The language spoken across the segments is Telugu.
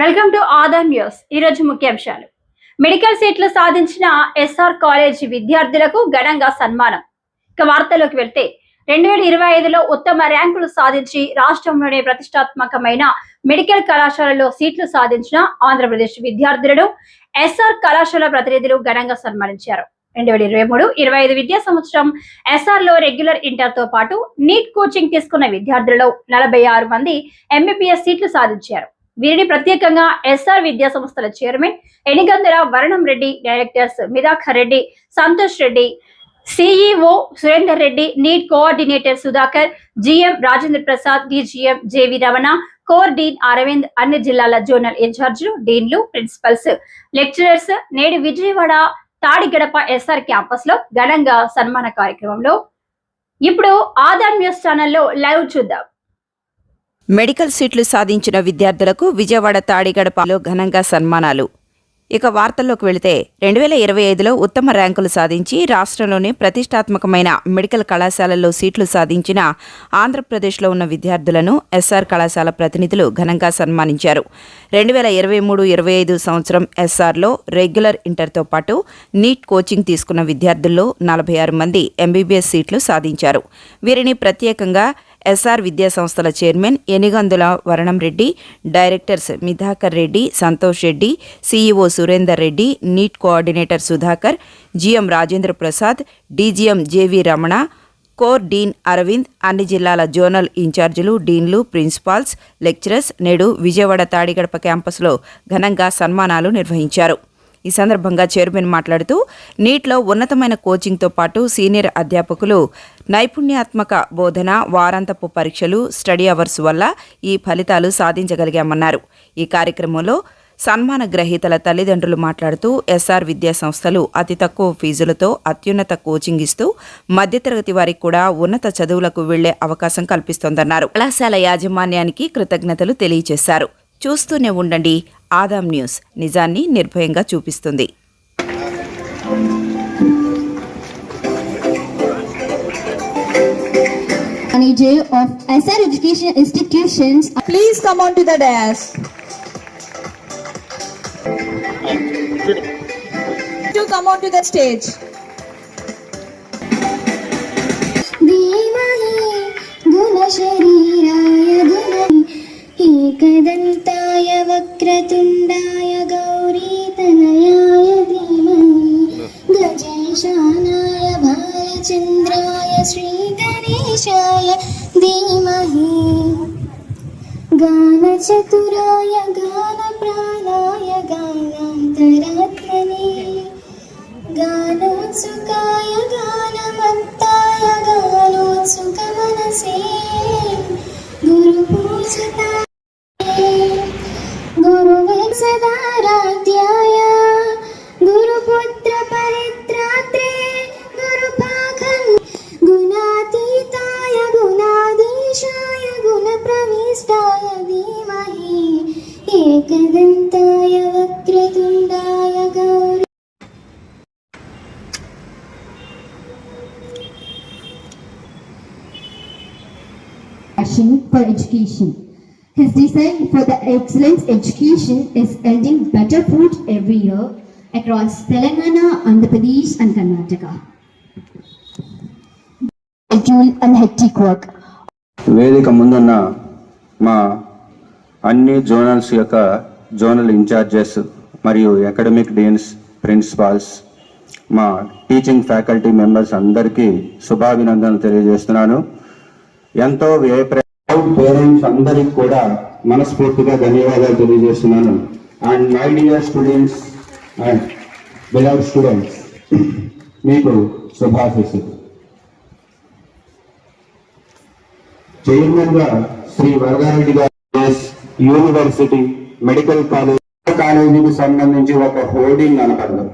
Welcome to Aadan news. ఈరోజు ముఖ్యాంశాలు. మెడికల్ సీట్లు సాధించిన ఎస్ఆర్ కాలేజ్ విద్యార్థులకు ఘనంగా సన్మానం. ఇక వార్తలోకి వెళ్తే రెండు వేల ఇరవై ఐదులో ఉత్తమ ర్యాంకులు సాధించి రాష్ట్రంలోనే ప్రతిష్టాత్మకమైన మెడికల్ కళాశాలలో సీట్లు సాధించిన ఆంధ్రప్రదేశ్ విద్యార్థులను ఎస్ఆర్ కళాశాల ప్రతినిధులు ఘనంగా సన్మానించారు. రెండు వేల ఇరవై మూడు ఇరవై ఐదు విద్యా సంవత్సరం ఎస్ఆర్లో రెగ్యులర్ ఇంటర్తో పాటు నీట్ కోచింగ్ తీసుకున్న విద్యార్థులలో నలభై ఆరు మంది ఎంబీబీఎస్ సీట్లు సాధించారు. వీరిని ప్రత్యేకంగా ఎస్ఆర్ విద్యా సంస్థల chairman Enigandara Varanam Reddy directors Midhakar Reddy Santosh Reddy CEO Surender Reddy NEET coordinator Sudhakar GM Rajendra Prasad DGM J V Ramana core dean Aravind అన్ని జిల్లాల జోనల్ ఇన్ఛార్జీలు డీన్లు ప్రిన్సిపల్స్. లెక్చరర్స్ నేడు విజయవాడ తాడిగడప ఎస్ఆర్ క్యాంపస్లో ఘనంగా సన్మాన కార్యక్రమంలో. ఇప్పుడు ఆదాన్ న్యూస్ ఛానల్లో లైవ్ చూద్దాం. మెడికల్ సీట్లు సాధించిన విద్యార్థులకు విజయవాడ తాడిగడపలో ఘనంగా సన్మానాలు. ఇక వార్తల్లోకి వెళితే రెండు వేల ఇరవై ఐదులో ఉత్తమ ర్యాంకులు సాధించి రాష్ట్రంలోని ప్రతిష్టాత్మకమైన మెడికల్ కళాశాలల్లో సీట్లు సాధించిన ఆంధ్రప్రదేశ్లో ఉన్న విద్యార్థులను ఎస్ఆర్ కళాశాల ప్రతినిధులు ఘనంగా సన్మానించారు. రెండు వేల ఇరవై మూడు ఇరవై ఐదు సంవత్సరం ఎస్ఆర్లో రెగ్యులర్ ఇంటర్తో పాటు నీట్ కోచింగ్ తీసుకున్న విద్యార్థుల్లో నలభై ఆరు మంది ఎంబీబీఎస్ సీట్లు సాధించారు. వీరిని ప్రత్యేకంగా ఎస్ఆర్ విద్యా సంస్థల chairman Enigandula Varanam Reddy directors Mithakar Reddy Santosh Reddy CEO Surender Reddy NEET coordinator Sudhakar GM Rajendra Prasad DGM J V Ramana core dean Aravind అన్ని జిల్లాల జోనల్ ఇన్ఛార్జీలు డీన్లు ప్రిన్సిపాల్స్ లెక్చరర్స్ నేడు విజయవాడ తాడిగడప క్యాంపస్లో ఘనంగా సన్మానాలు నిర్వహించారు. ఈ సందర్భంగా చైర్మన్ మాట్లాడుతూ నీట్లో ఉన్నతమైన కోచింగ్తో పాటు సీనియర్ అధ్యాపకులు నైపుణ్యాత్మక బోధన వారాంతపు పరీక్షలు స్టడీ అవర్స్ వల్ల ఈ ఫలితాలు సాధించగలిగామన్నారు. ఈ కార్యక్రమంలో సన్మాన గ్రహీతల తల్లిదండ్రులు మాట్లాడుతూ ఎస్ఆర్ విద్యా సంస్థలు అతి తక్కువ ఫీజులతో అత్యున్నత కోచింగ్ ఇస్తూ మధ్యతరగతి వారికి కూడా ఉన్నత చదువులకు వెళ్ళే అవకాశం కల్పిస్తోందన్నారు. కళాశాల యాజమాన్యానికి కృతజ్ఞతలు తెలియజేశారు. చూస్తూనే ఉండండి. ఆదాం న్యూస్ నిజాన్ని నిర్భయంగా చూపిస్తుంది manager of SR Education Institutions. Please come on to the dais. To come on to the stage. धीमहि गुणशरीराय गुण एकदन्ताय വക്രതുണ്ടായ ഗൗരീതനയായ ധീമഹി ഗജേശാനായ ഭാരചന്ദ്രായ ശ്രീഗണേശായ ധീമഹി. ഗാനചതുരായ ഗാനപ്രാണായ ഗാനാന്തരായ education. His design for the excellence education is yielding better fruit every year across Telangana, Andhra Pradesh and Karnataka. Schedule and hectic work. వేదిక ముందున్న మా అన్ని జోనల్స్ యొక్క జోనల్ ఇన్ఛార్జెస్ మరియు అకాడమిక్ డీన్స్ ప్రిన్సిపాల్స్ మా టీచింగ్ ఫ్యాకల్టీ మెంబర్స్ అందరికీ శుభాభినందనలు తెలియజేస్తున్నాను ఎంతో వ్యయప్ర వ్యయ పేరెంట్స్ అందరికి కూడా మనస్ఫూర్తిగా ధన్యవాదాలు తెలియజేస్తున్నాను. And my dear students and beloved students మీకు శుభాశిస్సులు. చైర్మన్గా Shri Varadareddy garu university medical college కాలేజీకి సంబంధించి ఒక హోర్డింగ్ అనపడదు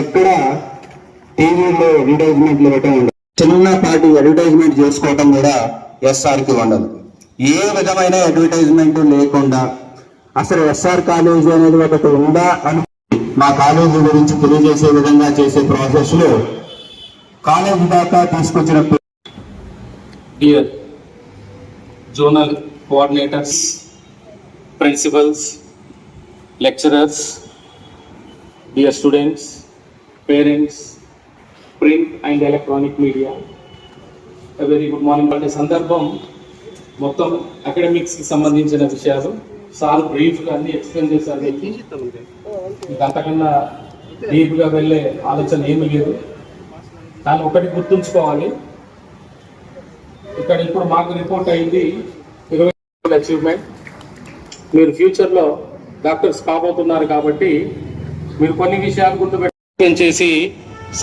ఎక్కడ టీవీలో అడ్వర్టైజ్మెంట్లు పెట్టడం చిన్నపాటి అడ్వర్టైజ్మెంట్ చేసుకోవటం కూడా ఎస్ఆర్కి ఉండదు ఏ విధమైన అడ్వర్టైజ్మెంట్ లేకుండా అసలు ఎస్ఆర్ కాలేజీ అనేది ఒకటి ఉందా అని మా కాలేజీ గురించి తెలియజేసే విధంగా చేసే ప్రాసెస్లో కాలేజీ దాకా తీసుకొచ్చినప్పుడు dear zonal coordinators principals lecturers dear students parents print and electronic media very good morning morning. అంటే సందర్భం మొత్తం అకాడమిక్స్కి సంబంధించిన విషయాలు. సార్ బ్రీఫ్గా అన్ని ఎక్స్ప్లెయిన్ చేశారు మీకు. మీకు అంతకన్నా డీప్గా వెళ్ళే ఆలోచన ఏమీ లేదు. దాన్ని ఒకటి గుర్తుంచుకోవాలి. ఇక్కడ ఇప్పుడు మాకు రిపోర్ట్ అయింది ఇరవై అచీవ్మెంట్ మీరు ఫ్యూచర్లో డాక్టర్స్ కాబోతున్నారు కాబట్టి మీరు కొన్ని విషయాలు గుర్తుపెట్టి చేసి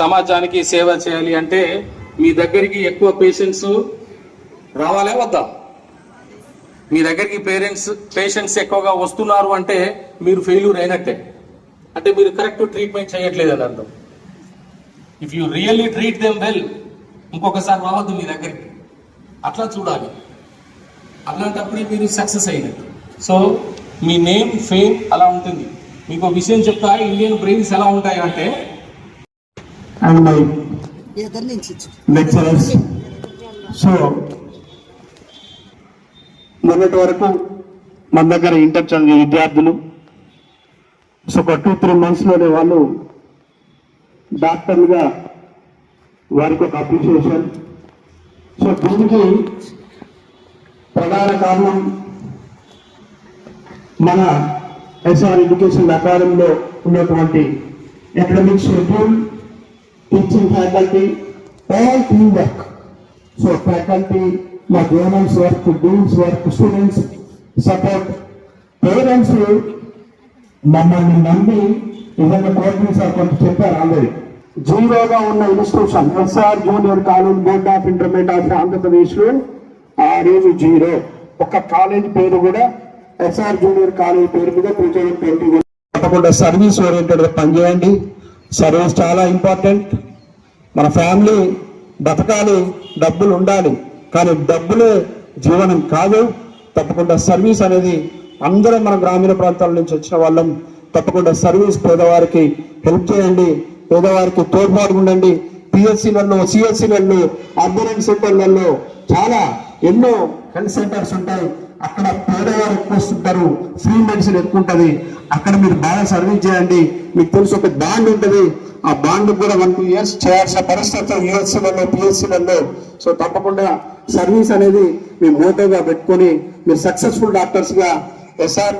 సమాజానికి సేవ చేయాలి అంటే మీ దగ్గరికి ఎక్కువ పేషెంట్స్ రావాలే వద్దా? మీ దగ్గరికి పేరెంట్స్ పేషెంట్స్ ఎక్కువగా వస్తున్నారు అంటే మీరు ఫెయిల్యూర్ అయినట్టే. అంటే మీరు కరెక్ట్ ట్రీట్మెంట్ చేయట్లేదు అని అర్థం. If you really treat them well ఇంకొకసారి రావద్దు మీ దగ్గరికి. అట్లా చూడాలి. అట్లాంటప్పుడే మీరు సక్సెస్ అయినట్టు. సో మీ నేమ్ ఫేమ్ అలా ఉంటుంది. మీకు ఒక విషయం చెప్తా ఇండియన్ బ్రెయిన్స్ ఎలా ఉంటాయి అంటే అండ్ లెక్చరర్స్ సో మొన్నటి వరకు మన దగ్గర ఇంటర్ చదివే విద్యార్థులు సో ఒక టూ త్రీ మంత్స్లోనే వాళ్ళు డాక్టర్లుగా వారికి ఒక అప్రిషియేషన్ సో దీనికి ప్రధాన కారణం మన ఎస్ఆర్ ఎడ్యుకేషన్ అకాడమీలో ఉన్నటువంటి academic schedule teaching faculty, all teamwork. So faculty, my government's work, dean's work, students support, parents మమ్మల్ని నమ్మి నిజంగా కోచింగ్ సార్ కొంత చెప్పారు ఆల్రెడీ జీరోగా ఉన్న institution S R junior college board of intermediate of ఆంధ్రప్రదేశ్లో ఆ రోజు జీరో. ఒక కాలేజ్ పేరు కూడా ఎస్ఆర్ జూనియర్ కాలేజ్ పేరు మీద టూ థౌజండ్ ట్వంటీ తప్పకుండా సర్వీస్ ఓరియంటెడ్ పనిచేయండి. సర్వీస్ చాలా ఇంపార్టెంట్. మన ఫ్యామిలీ బతకాలి డబ్బులు ఉండాలి. కానీ డబ్బులే జీవనం కాదు. తప్పకుండా సర్వీస్ అనేది అందరం మన గ్రామీణ ప్రాంతాల నుంచి వచ్చిన వాళ్ళం. తప్పకుండా సర్వీస్ పేదవారికి హెల్ప్ చేయండి. పేదవారికి తోడ్పాటు ఉండండి. పిఎస్సీలలో సిఎస్సీలలో అర్బన్ సెంటర్లలో చాలా ఎన్నో హెల్త్ సెంటర్స్ ఉంటాయి. అక్కడ పేదవారు ఎక్కువ వస్తుంటారు ఫ్రీ మెడిసిన్ ఎక్కువ ఉంటుంది. అక్కడ మీరు బాగా సర్వీస్ చేయండి. మీకు తెలుసు ఒక బాండ్ ఉంటుంది. ఆ బాండ్ కూడా వన్ టూ ఇయర్స్ చేయాల్సిన పరిస్థితులు యూఎస్సీలలో పిఎస్సీలలో సో తప్పకుండా సర్వీస్ అనేది మీ మోటోగా పెట్టుకొని మీరు సక్సెస్ఫుల్ డాక్టర్స్గా ఎస్ఆర్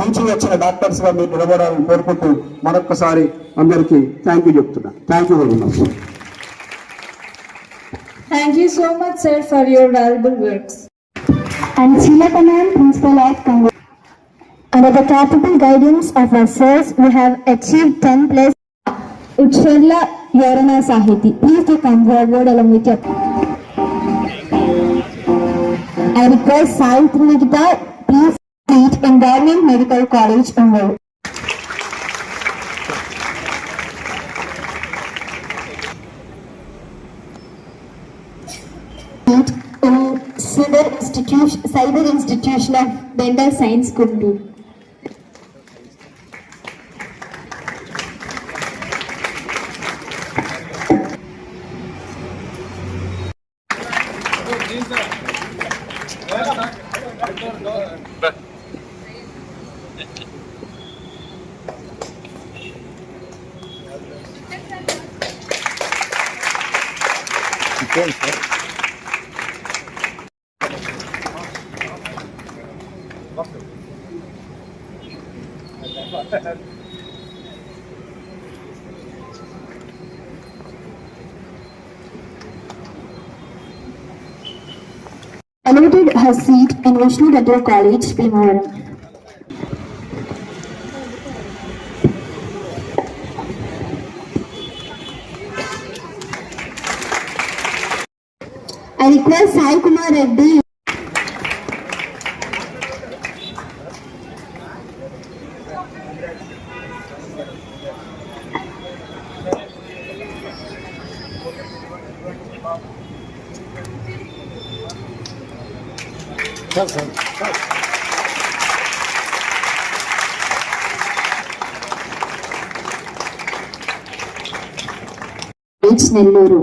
నుంచి వచ్చిన డాక్టర్స్గా మీరు నిలబడాలని కోరుకుంటూ మరొకసారి అందరికీ థ్యాంక్ యూ చెప్తున్నా. Thank you very much Thank you so much, sir, for your valuable works. And Silakanan, Principal at Congo. Under the capable guidance of our sirs, we have achieved 10 plus. Ucharla Yorana Sahiti, please to come forward along with your. I request Sai Trinigita, please seat in Government Medical College, Ungol. Seat in Cyber Institution, Cyber Institution of Dental Science, her seat in Vishnu Dental College, Bhimavaram. I request Sai Kumar Reddy. Nellore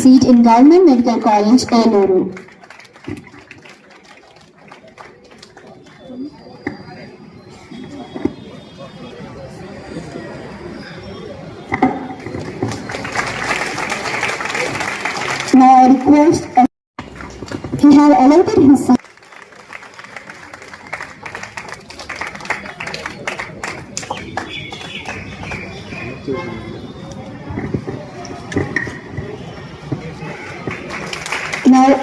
seat in Government Medical College, Peluru. Now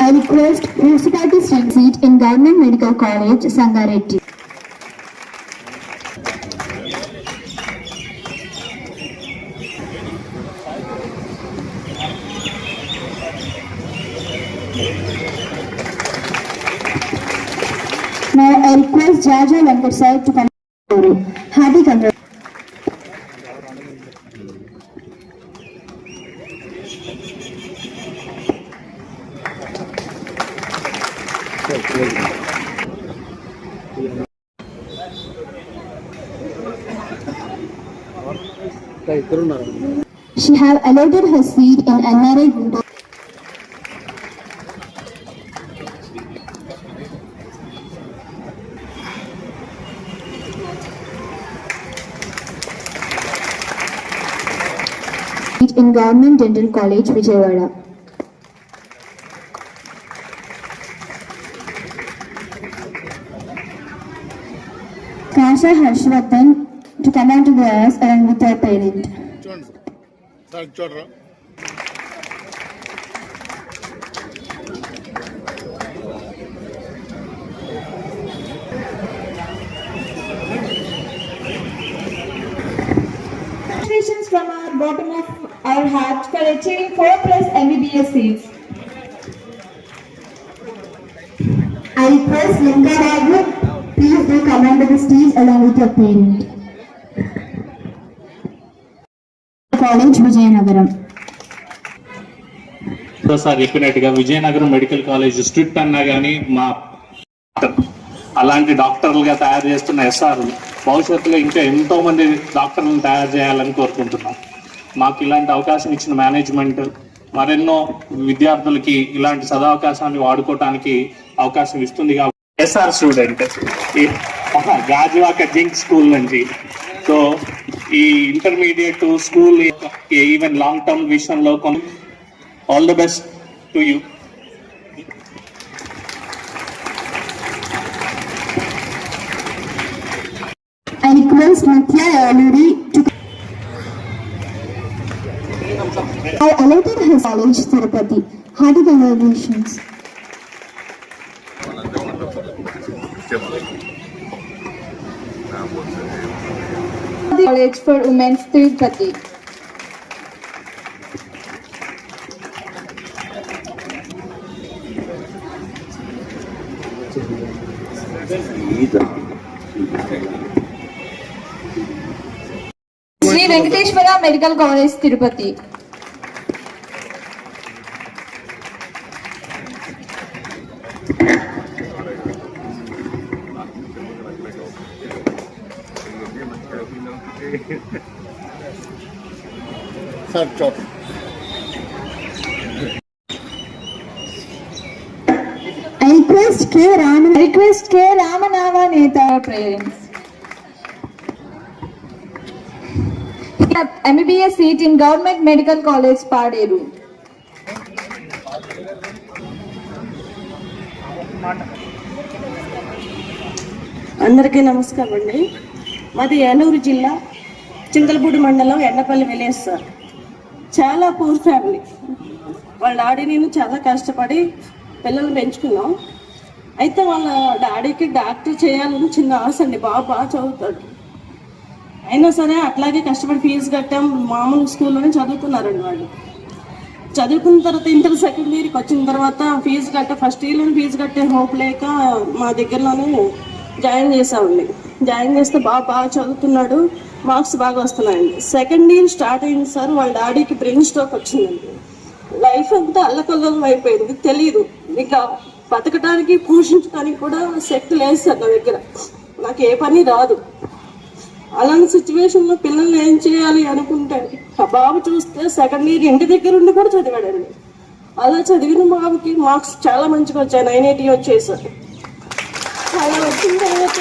I request Principal to seat in Government Medical College, Sangareddy. She have allotted her seat in NRI Guntur. Seat in Government Dental College, Vijayawada. Kasha Harshvardhan on to the along with her parent. Congratulations from our bottom of our heart for achieving 4 plus MBBS seats. I request Linda Raghu, please do come onto the stage along with your parent. College, Vizianagaram. Sir చెప్పినట్టుగా విజయనగరం మెడికల్ కాలేజ్ స్ట్రిక్ట్ అన్నా కానీ మా అలాంటి డాక్టర్లుగా తయారు చేస్తున్న ఎస్ఆర్ భవిష్యత్తులో ఇంకా ఎంతో మంది డాక్టర్లను తయారు చేయాలని కోరుకుంటున్నాం. మాకు ఇలాంటి అవకాశం ఇచ్చిన మేనేజ్మెంట్ మరెన్నో విద్యార్థులకి ఇలాంటి సదావకాశాన్ని వాడుకోవటానికి అవకాశం ఇస్తుంది కాబట్టి S R student Gajuwaka zinc school నుంచి. సో ఈ intermediate school even long term విషయంలో కొన్ని all the best to you I request Nitya Yaluri to I allotted her college, Tirupati. Hearty congratulations. College for Women's Tirupati. Sri Venkateswara medical college Tirupati I request K. Raman. Request K రామనామ నేత parents MBBS seat in government medical college Paderu అందరికీ నమస్కారం అండి మాది ఏలూరు జిల్లా చింతలపూడి మండలం ఎండపల్లి విలేజ్ సార్ చాలా పూర్ ఫ్యామిలీ వాళ్ళ డాడీ నేను చాలా కష్టపడి పిల్లల్ని పెంచుకున్నాం. అయితే వాళ్ళ డాడీకి డాక్టర్ చేయాలని చిన్న ఆశ అండి. బాగా బాగా చదువుతాడు. అయినా సరే అట్లాగే కష్టపడి ఫీజు కట్టాం. మామూలు స్కూల్లోనే చదువుకున్నారండి వాళ్ళు. చదువుకున్న తర్వాత ఇంటర్ సెకండ్ ఇయర్కి వచ్చిన తర్వాత ఫీజు కట్ట ఫస్ట్ ఇయర్లో ఫీజు కట్టే హోప్ లేక మా దగ్గరలోనే జాయిన్ చేసామండి జాయిన్ చేస్తే బాగా బాగా చదువుతున్నాడు. మార్క్స్ బాగా వస్తున్నాయండి. సెకండ్ ఇయర్ స్టార్ట్ అయింది సార్ వాళ్ళ డాడీకి బ్రెయిన్ స్ట్రోక్ వచ్చిందండి. లైఫ్ అంతా అల్లకల్లం అయిపోయింది తెలియదు ఇక బతకడానికి పోషించడానికి కూడా శక్తి లేదు సార్ నా దగ్గర. నాకు ఏ పని రాదు. అలాంటి సిచ్యువేషన్లో పిల్లల్ని ఏం చేయాలి అనుకుంటే ఆ బాబు చూస్తే సెకండ్ ఇయర్ ఇంటి దగ్గర ఉండి కూడా చదివాడండి. అలా చదివిన బాబుకి మార్క్స్ చాలా మంచిగా వచ్చాయి నైన్ ఎయిటీ వచ్చేసారు అలా వచ్చిన తర్వాత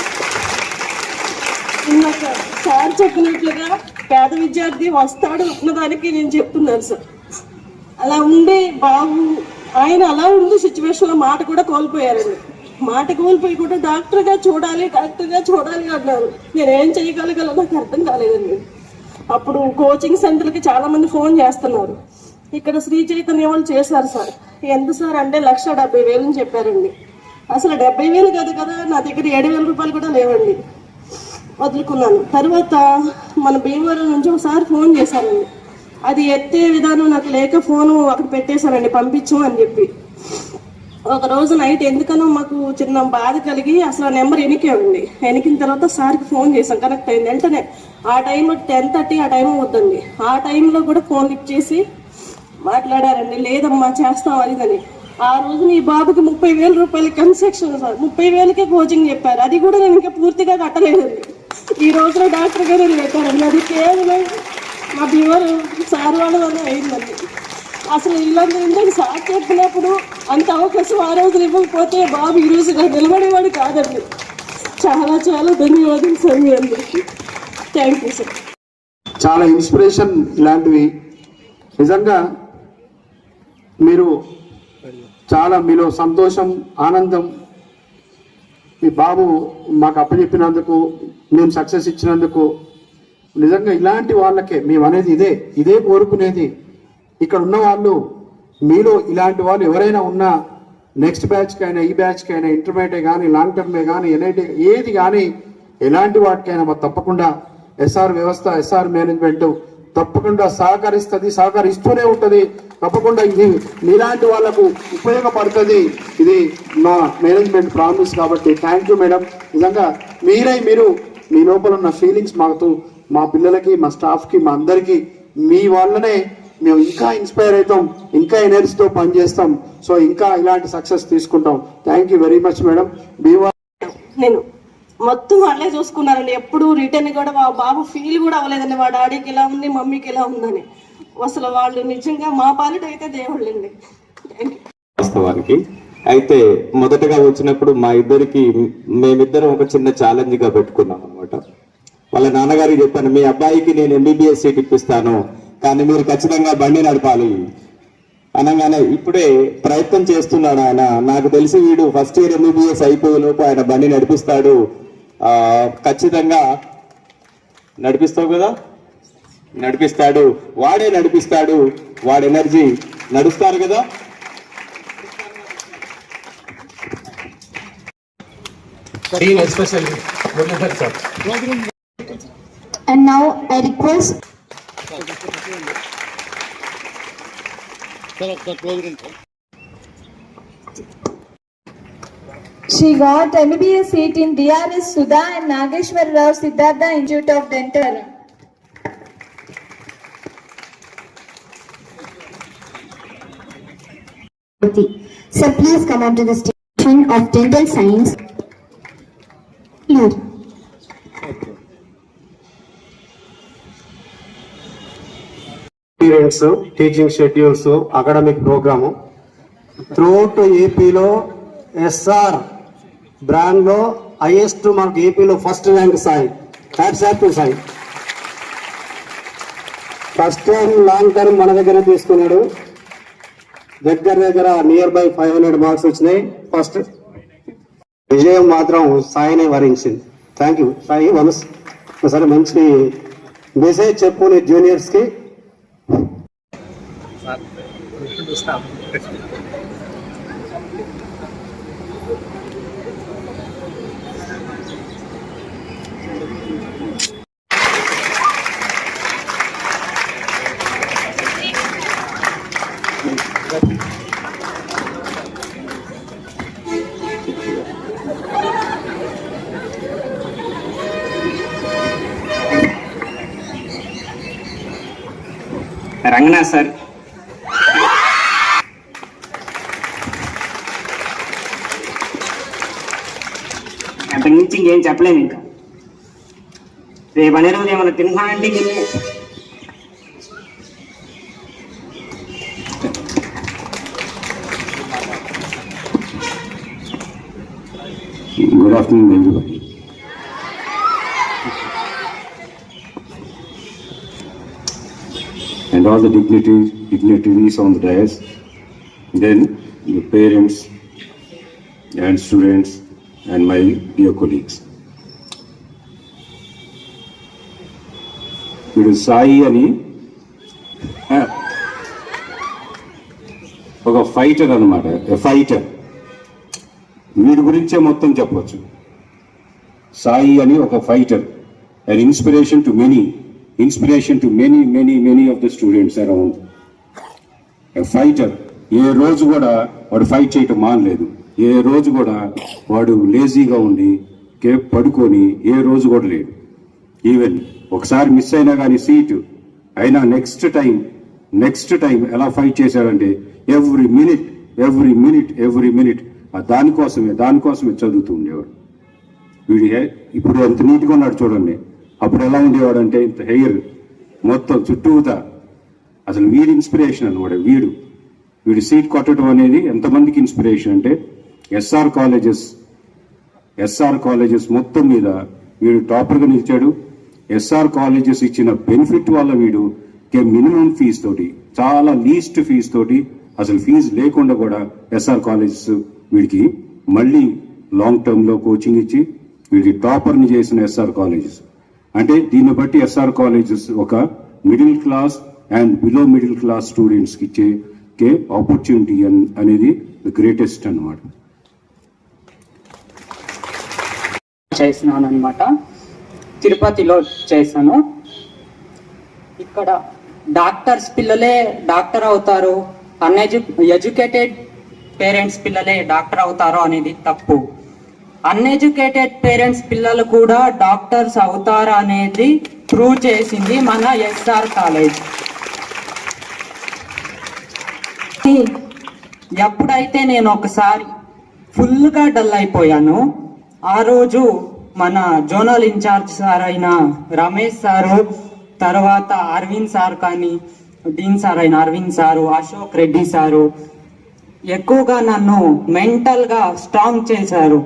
చెప్పినట్లుగా పేద విద్యార్థి వస్తాడు అన్నదానికి నేను చెప్తున్నాను సార్. అలా ఉండే బాబు ఆయన అలా ఉంది సిచ్యువేషన్లో మాట కూడా కోల్పోయారండి. మాట కోల్పోయి కూడా డాక్టర్గా చూడాలి డాక్టర్గా చూడాలి అన్నారు. నేను ఏం చేయగలగలో నాకు అర్థం కాలేదండి. అప్పుడు కోచింగ్ సెంటర్కి చాలామంది ఫోన్ చేస్తున్నారు. ఇక్కడ శ్రీ చైతన్య వాళ్ళు చేశారు సార్. ఎంత సార్ అంటే లక్ష డెబ్బై వేలు అని చెప్పారండి. అసలు డెబ్బై వేలు కాదు కదా నా దగ్గర ఏడు వేల రూపాయలు కూడా లేవండి. వదులుకున్నాను. తర్వాత మన భీమవరం నుంచి ఒకసారి ఫోన్ చేశానండి. అది ఎత్తే విధానం నాకు లేక ఫోను అక్కడ పెట్టేశానండి పంపించు అని చెప్పి. ఒక రోజు నైట్ ఎందుకనో మాకు చిన్న బాధ కలిగి అసలు ఆ నెంబర్ ఎనికామండి ఎనికిన తర్వాత సార్కి ఫోన్ చేసాం కనెక్ట్ అయింది. వెంటనే ఆ టైం టెన్ థర్టీ ఆ టైం వద్దండి ఆ టైంలో కూడా ఫోన్ లిఫ్ట్ చేసి మాట్లాడారండి లేదమ్మా చేస్తాం అదిదని ఆ రోజు నీ బాబుకి ముప్పై వేల రూపాయల కన్సెక్షన్ సార్. ముప్పై వేలకే కోచింగ్ చెప్పారు. అది కూడా నేను ఇంకా పూర్తిగా కట్టలేదండి. ఈ రోజున డాక్టర్ గారు పెట్టారండి. అది కేవలం మా భీమరు సార్ వాళ్ళ వల్ల అయిందండి. అసలు ఇలాంటి ఇందాక సార్ చెప్పినప్పుడు అంత అవకాశం ఆ రోజు ఇవ్వకపోతే బాబు ఈ రోజు నిలబడేవాడు కాదండి. చాలా చాలా ధన్యవాదాలు సార్ మీ అందరికీ థ్యాంక్ యూ సార్ చాలా ఇన్స్పిరేషన్ ఇలాంటివి. నిజంగా మీరు చాలా మీలో సంతోషం ఆనందం. మీ బాబు మాకు అప్పచెప్పినందుకు మేము సక్సెస్ ఇచ్చినందుకు నిజంగా ఇలాంటి వాళ్ళకే మేము అనేది ఇదే ఇదే కోరుకునేది. ఇక్కడ ఉన్న వాళ్ళు మీలో ఇలాంటి వాళ్ళు ఎవరైనా ఉన్నా నెక్స్ట్ బ్యాచ్కి అయినా ఈ బ్యాచ్కి అయినా ఇంటర్మీడియట్ కానీ లాంగ్ టర్మే కానీ ఎన్ఐటి ఏది కానీ ఎలాంటి వాటికైనా మాకు తప్పకుండా ఎస్ఆర్ వ్యవస్థ ఎస్ఆర్ మేనేజ్మెంట్ తప్పకుండా సహకరిస్తుంది సహకరిస్తూనే ఉంటుంది. తప్పకుండా ఇది మీలాంటి వాళ్ళకు ఉపయోగపడుతుంది. ఇది మా మేనేజ్మెంట్ ప్రామిస్ కాబట్టి థ్యాంక్ యూ మేడం నిజంగా మీరై మీరు మీ లోపల ఉన్న ఫీలింగ్స్ మాకు మా పిల్లలకి మా స్టాఫ్కి మా అందరికీ మీ వల్లనే మేము ఇంకా ఇన్స్పైర్ అవుతాం ఇంకా ఎనర్జీతో పనిచేస్తాం. సో ఇంకా ఇలాంటి సక్సెస్ తీసుకుంటాం. Thank you very much madam నేను మొత్తం వాళ్ళే చూసుకున్నారండి ఎప్పుడు రిటర్న్ కూడా మా బాబు ఫీల్ కూడా అవ్వలేదండి. మా డాడీకి ఇలా ఉంది మమ్మీకి ఇలా ఉందని. అసలు వాళ్ళు నిజంగా మా పాలిట అయితే దేవుళ్ళండి. వాస్తవానికి అయితే మొదటగా వచ్చినప్పుడు మా ఇద్దరికి మేమిద్దరం ఒక చిన్న ఛాలెంజ్గా పెట్టుకున్నాం అనమాట వాళ్ళ నాన్నగారికి చెప్పాను మీ అబ్బాయికి నేను ఎంబీబీఎస్ సీట్ ఇప్పిస్తాను కానీ మీరు ఖచ్చితంగా బండి నడపాలి. అనగానే ఇప్పుడే ప్రయత్నం చేస్తున్నాడు ఆయన. నాకు తెలిసి వీడు ఫస్ట్ ఇయర్ ఎంబీబీఎస్ అయిపోయేలోపు ఆయన బండి నడిపిస్తాడు. ఖచ్చితంగా నడిపిస్తావు కదా? నడిపిస్తాడు. వాడే నడిపిస్తాడు. వాడి ఎనర్జీ నడుస్తారు కదా? Dean especially, Murugadhar sir. And now I request She got MBBS seat in DRS Sudha and Nageshwar Rao Siddhartha Institute of Dental. Sir, please come on to the station of dental science. Here. Teaching schedules academic program throughout ఏపీలో ఎస్ఆర్ బ్రాండ్లో హైయెస్ట్ మనకు ఏపీలో ఫస్ట్ ర్యాంక్ సాయి హ్యాప్స్ హ్యాప్ Sai first time long term మన దగ్గర తీసుకున్నాడు. దగ్గర దగ్గర near by five hundred marks వచ్చినాయి. ఫస్ట్ విజయం మాత్రం సాయినే వరించింది. థ్యాంక్ యూ సాయి వన్స్ ఒకసారి మంచి మెసేజ్ చెప్పు నీ జూనియర్స్ రంగనాథ్ సార్. అంతకు మించి ఇంకేం చెప్పలేము ఇంకా. రేపు అనే రోజు ఏమైనా తిన్నా అంటే Good all the dignitaries, dignitaries on the dais, then the parents and students and my dear colleagues. వీడు సాయి అని ఒక ఫైటర్ అనమాట ఫైటర్ వీడి గురించే మొత్తం చెప్పవచ్చు సాయి అని ఒక fighter and inspiration to many inspiration to many many many of the students around fighter ఏ రోజు కూడా వాడు ఫైట్ చేయటం మానలేదు. ఏ రోజు కూడా వాడు లేజీగా ఉండి కే పడుకొని ఏ రోజు కూడా లేడు. ఈవెన్ ఒకసారి మిస్ అయినా కానీ సీటు అయినా నెక్స్ట్ టైం నెక్స్ట్ టైం ఎలా ఫైట్ చేశాడంటే every minute every minute every minute ఆ దానికోసమే దానికోసమే చదువుతూ ఉండేవాడు. వీడి ఇప్పుడు ఎంత నీట్గా ఉన్నాడు చూడండి. అప్పుడు ఎలా ఉండేవాడు అంటే ఇంత హెయిర్ మొత్తం చుట్టూతా అసలు వీడి ఇన్స్పిరేషన్ అనమాట వీడు. వీడు సీట్ కొట్టడం అనేది ఎంతమందికి ఇన్స్పిరేషన్ అంటే ఎస్ఆర్ కాలేజెస్ ఎస్ఆర్ కాలేజెస్ మొత్తం మీద వీడు టాపర్గా నిలిచాడు. ఎస్ఆర్ కాలేజెస్ ఇచ్చిన బెనిఫిట్ వల్ల వీడు మినిమం ఫీజు తోటి చాలా లీస్ట్ ఫీజు తోటి అసలు ఫీజు లేకుండా కూడా ఎస్ఆర్ కాలేజెస్ వీడికి మళ్ళీ లాంగ్ టర్మ్లో కోచింగ్ ఇచ్చి వీడికి టాపర్ని చేసిన ఎస్ఆర్ కాలేజెస్ అంటే దీన్ని బట్టి ఎస్ఆర్ కాలేజెస్ ఒక middle class and below middle class స్టూడెంట్స్కి ఇచ్చే కే ఆపర్చునిటీ అనేది ద గ్రేటెస్ట్ అన్నమాట. చేసినాను అనమాట తిరుపతిలో చేశాను. ఇక్కడ డాక్టర్స్ పిల్లలే డాక్టర్ అవుతారు. అన్ఎడ్యు ఎడ్యుకేటెడ్ పేరెంట్స్ పిల్లలే డాక్టర్ అవుతారు అనేది తప్పు. అన్ఎడ్యుకేటెడ్ పేరెంట్స్ పిల్లలు కూడా డాక్టర్స్ అవుతారా అనేది ప్రూవ్ చేసింది మన ఎస్ఆర్ కాలేజ్. ఎప్పుడైతే నేను ఒకసారి ఫుల్గా డల్ అయిపోయాను ఆ రోజు మన జోనల్ ఇన్ఛార్జ్ సార్ అయిన రమేష్ సారు తర్వాత అరవింద్ సార్ కానీ డీన్ సార్ అయిన అరవింద్ సారు అశోక్ రెడ్డి సారు ఎక్కువగా నన్ను మెంటల్గా స్ట్రాంగ్ చేశారు.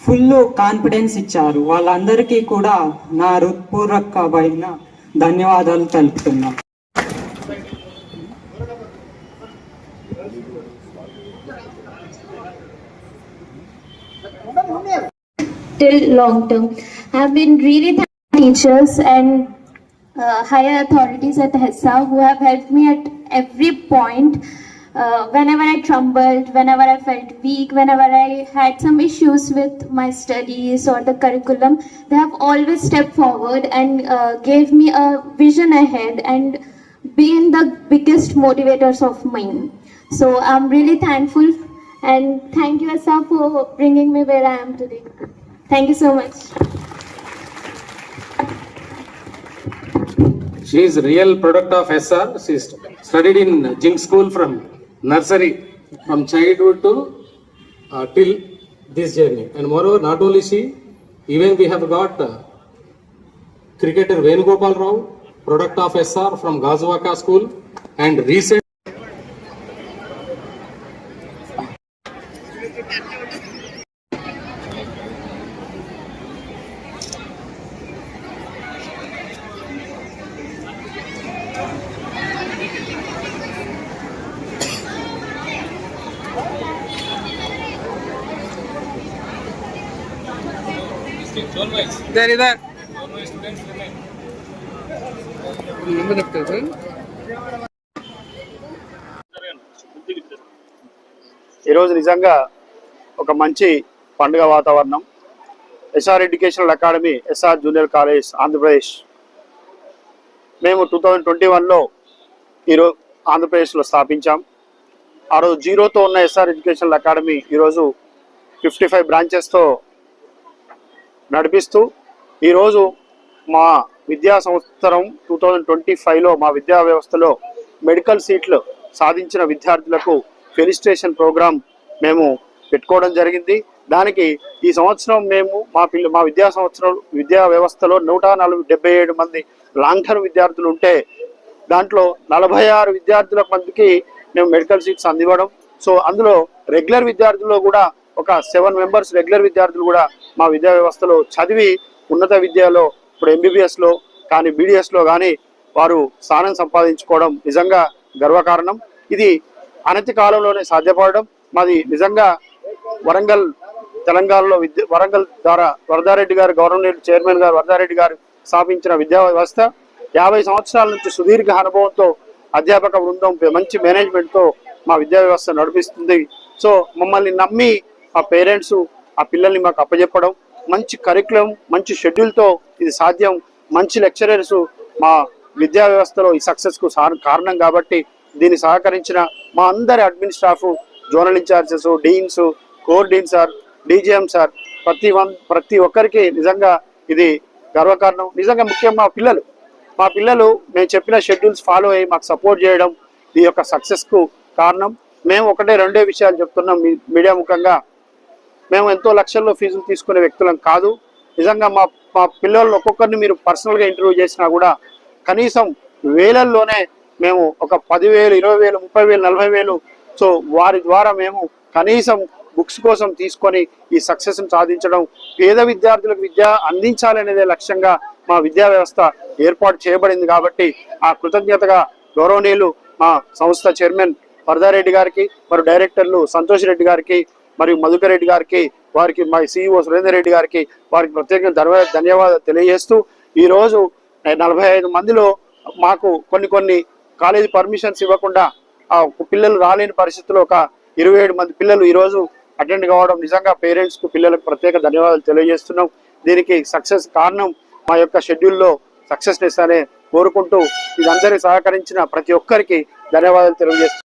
ఫుల్ కాన్ఫిడెన్స్ ఇచ్చారు వాళ్ళందరికీ కూడా నా హృత్పూర్వకమైన ధన్యవాదాలు తెలుపుతున్నా till long term. I have been really thankful teachers and uh, higher authorities at HESA who have helped me at every point. Uh, whenever I trembled, whenever I felt weak, whenever I had some issues with my studies or the curriculum, they have always stepped forward and uh, gave me a vision ahead and been the biggest motivators of mine. So I'm really thankful and thank you, Asa, for bringing me where I am today. Thank you so much. She is real product of SR. She studied in Jing school from nursery, from childhood to uh, till this journey. And moreover, not only she, even we have got uh, cricketer Venugopal Rao, product of SR from Gazwaka school, and recent. There, ఈరోజు నిజంగా ఒక మంచి పండుగ వాతావరణం. S R educational academy S R junior college Andhra Pradesh. మేము టూ థౌజండ్ ట్వంటీ వన్లో ఈరోజు ఆంధ్రప్రదేశ్లో స్థాపించాం. ఆ రోజు జీరోతో ఉన్న ఎస్ఆర్ ఎడ్యుకేషనల్ అకాడమీ ఈరోజు ఫిఫ్టీ ఫైవ్ బ్రాంచెస్తో నడిపిస్తూ ఈరోజు మా విద్యా సంవత్సరం టూ థౌజండ్ ట్వంటీ ఫైవ్లో మా విద్యా వ్యవస్థలో మెడికల్ సీట్లు సాధించిన విద్యార్థులకు ఫెలిస్ట్రేషన్ ప్రోగ్రాం మేము పెట్టుకోవడం జరిగింది. దానికి ఈ సంవత్సరం మేము మా పిల్ల మా విద్యా సంవత్సరం విద్యా వ్యవస్థలో నూట నలభై ఏడు మంది లాంగ్ టర్మ్ విద్యార్థులు ఉంటే దాంట్లో నలభై ఆరు విద్యార్థుల మందికి మేము మెడికల్ సీట్స్ అందివ్వడం. సో అందులో రెగ్యులర్ విద్యార్థుల్లో కూడా ఒక సెవెన్ మెంబర్స్ రెగ్యులర్ విద్యార్థులు కూడా మా విద్యా వ్యవస్థలో చదివి ఉన్నత విద్యలో ఇప్పుడు ఎంబీబీఎస్లో కానీ బీడీఎస్లో కానీ వారు స్థానం సంపాదించుకోవడం నిజంగా గర్వకారణం. ఇది అనతి కాలంలోనే సాధ్యపడడం. మాది నిజంగా వరంగల్ తెలంగాణలో విద్య వరంగల్ ద్వారా వరదారెడ్డి గారు గవర్నమెంట్ చైర్మన్ గారు వరదారెడ్డి గారు స్థాపించిన విద్యా వ్యవస్థ. యాభై సంవత్సరాల నుంచి సుదీర్ఘ అనుభవంతో అధ్యాపక బృందం మంచి మేనేజ్మెంట్తో మా విద్యా వ్యవస్థ నడిపిస్తుంది. సో మమ్మల్ని నమ్మి మా పేరెంట్స్ ఆ పిల్లల్ని మాకు అప్పజెప్పడం మంచి కరికులం మంచి షెడ్యూల్తో ఇది సాధ్యం. మంచి లెక్చరర్స్ మా విద్యా వ్యవస్థలో ఈ సక్సెస్కు కారణం కాబట్టి దీన్ని సహకరించిన మా అందరి admin staff zonal incharges deans core dean sir DGM sir ప్రతి వన్ ప్రతి ఒక్కరికి నిజంగా ఇది గర్వకారణం. నిజంగా ముఖ్యం మా పిల్లలు. మా పిల్లలు మేము చెప్పిన షెడ్యూల్స్ ఫాలో అయ్యి మాకు సపోర్ట్ చేయడం ఈ యొక్క సక్సెస్కు కారణం. మేము ఒకటే రెండే విషయాలు చెప్తున్నాం మీడియా ముఖంగా. మేము ఎంతో లక్షల్లో ఫీజులు తీసుకునే వ్యక్తులం కాదు. నిజంగా మా మా పిల్లలు ఒక్కొక్కరిని మీరు పర్సనల్గా ఇంటర్వ్యూ చేసినా కూడా కనీసం వేలల్లోనే మేము ఒక పదివేలు ఇరవై వేలు ముప్పై వేలు నలభై వేలు సో వారి ద్వారా మేము కనీసం బుక్స్ కోసం తీసుకొని ఈ సక్సెస్ను సాధించడం పేద విద్యార్థులకు విద్య అందించాలనేదే లక్ష్యంగా మా విద్యా వ్యవస్థ ఏర్పాటు చేయబడింది కాబట్టి ఆ కృతజ్ఞతగా గౌరవనీయులు మా సంస్థ చైర్మన్ వరదారెడ్డి గారికి మరియు డైరెక్టర్లు సంతోష్ రెడ్డి గారికి మరియు మధుకర్ రెడ్డి గారికి వారికి మా సిఇఓ సురేందర్ రెడ్డి గారికి వారికి ప్రత్యేకంగా ధన్యవాదాలు ధన్యవాదాలు తెలియజేస్తూ ఈరోజు నలభై ఐదు మందిలో మాకు కొన్ని కొన్ని కాలేజీ పర్మిషన్స్ ఇవ్వకుండా ఆ పిల్లలు రాలేని పరిస్థితుల్లో ఒక ఇరవై ఏడు మంది పిల్లలు ఈరోజు అటెండ్ కావడం నిజంగా పేరెంట్స్కు పిల్లలకు ప్రత్యేక ధన్యవాదాలు తెలియజేస్తున్నాం. దీనికి సక్సెస్ కారణం మా యొక్క షెడ్యూల్లో సక్సెస్నెస్ అనే కోరుకుంటూ ఇదందరి సహకరించిన ప్రతి ఒక్కరికి ధన్యవాదాలు తెలియజేస్తున్నాం